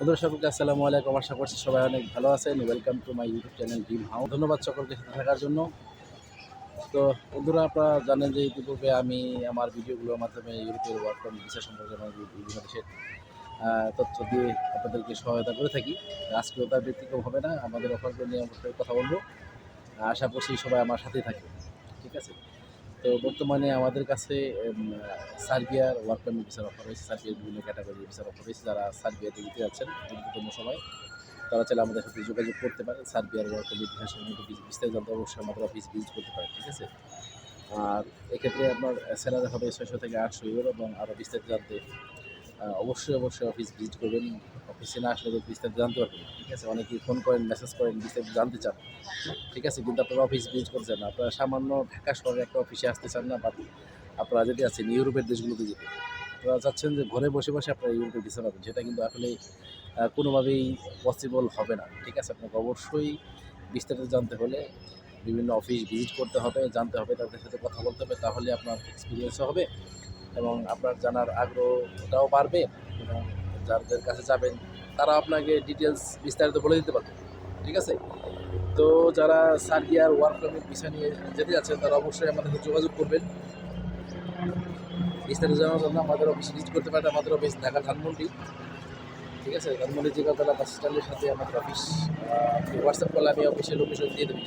বন্ধুরা সকলকে আসসালামু আলাইকুম। আশা করছি সবাই অনেক ভালো আছেন। Welcome to my YouTube channel dream how ধন্যবাদ সকলকে সাথে থাকার জন্য। তো বন্ধুরা, আপনারা জানেন যে ইতিপূর্বে আমি আমার ভিডিওগুলোর মাধ্যমে ইউরোপের ওয়ার্ক ফ্রম ভিসা সম্পর্কে আমার বিভিন্ন দেশের তথ্য দিয়ে আপনাদেরকে সহায়তা করে থাকি। আজকেও তার ব্যতিক্রম হবে না। আমাদের অফারগুলো নিয়ে অবশ্যই কথা বলব। আশা করছি সবাই আমার সাথেই থাকবে ঠিক আছে? তো বর্তমানে আমাদের কাছে সার্বিয়ার ওয়ার্ক পারমিট ভিসার অফার রয়েছে, সার্বিয়ার বিভিন্ন ক্যাটাগরি ভিসার অফার রয়েছে, যারা সার্বিয়াতে যেতে যাচ্ছেন দ্রুততম সময়, তারা চাইলে আমাদের সাথে যোগাযোগ করতে পারে সার্বিয়ার ওয়ার্ক পারমিট ভিসার সম্বন্ধে বিস- বিস্তারিত জানতে অবশ্যই আমাদের অফিস ভিজিট করতে পারে ঠিক আছে? আর এক্ষেত্রে আপনার স্যালারি হবে ছয়শো থেকে আটশো ইউরো এবং আরও বিস্তারিত জানতে অবশ্যই অবশ্যই অফিস ভিজিট করবেন। অফিসে না আসলে বিস্তারিত জানতে পারবেন ঠিক আছে? অনেকেই ফোন করেন মেসেজ করেন, বিস্তারিত জানতে চান। ঠিক আছে? কিন্তু আপনারা অফিস ভিজিট করছেন না। আপনারা সামান্য ঢাকা শহরে একটা অফিসে আসতে চান না বাট আপনারা যদি আছেন ইউরোপের দেশগুলোতে যেতে, আপনারা চাচ্ছেন যে ঘরে বসে বসে আপনারা ইউরোপে ভিসা পাবেন সেটা কিন্তু আসলে কোনোভাবেই পসিবল হবে না, ঠিক আছে? আপনাকে অবশ্যই বিস্তারিত জানতে হলে বিভিন্ন অফিস ভিজিট করতে হবে, জানতে হবে, তাদের সাথে কথা বলতে হবে, তাহলে আপনার এক্সপিরিয়েন্সও হবে এবং আপনার জানার আগ্রহটাও বাড়বে এবং যাদের কাছে যাবেন, তারা আপনাকে ডিটেলস বিস্তারিত বলে দিতে পারবে। ঠিক আছে? তো যারা সার্বিয়ার ওয়ার্ক পারমিট বিষয় নিয়ে যেতে যাচ্ছেন, তারা অবশ্যই আমাদের যোগাযোগ করবেন। বিস্তারিত জানার জন্য আমাদের অফিস ভিজিট করতে পারেন, আমাদের অফিস ঢাকা ধানমন্ডি। ঠিক আছে? ধানমন্ডি জিগাতলা বাস স্ট্যান্ডের সাথে আমাদের অফিস হোয়াটসঅ্যাপ করলে আমি অফিসের লোকেশন দিয়ে দেবো।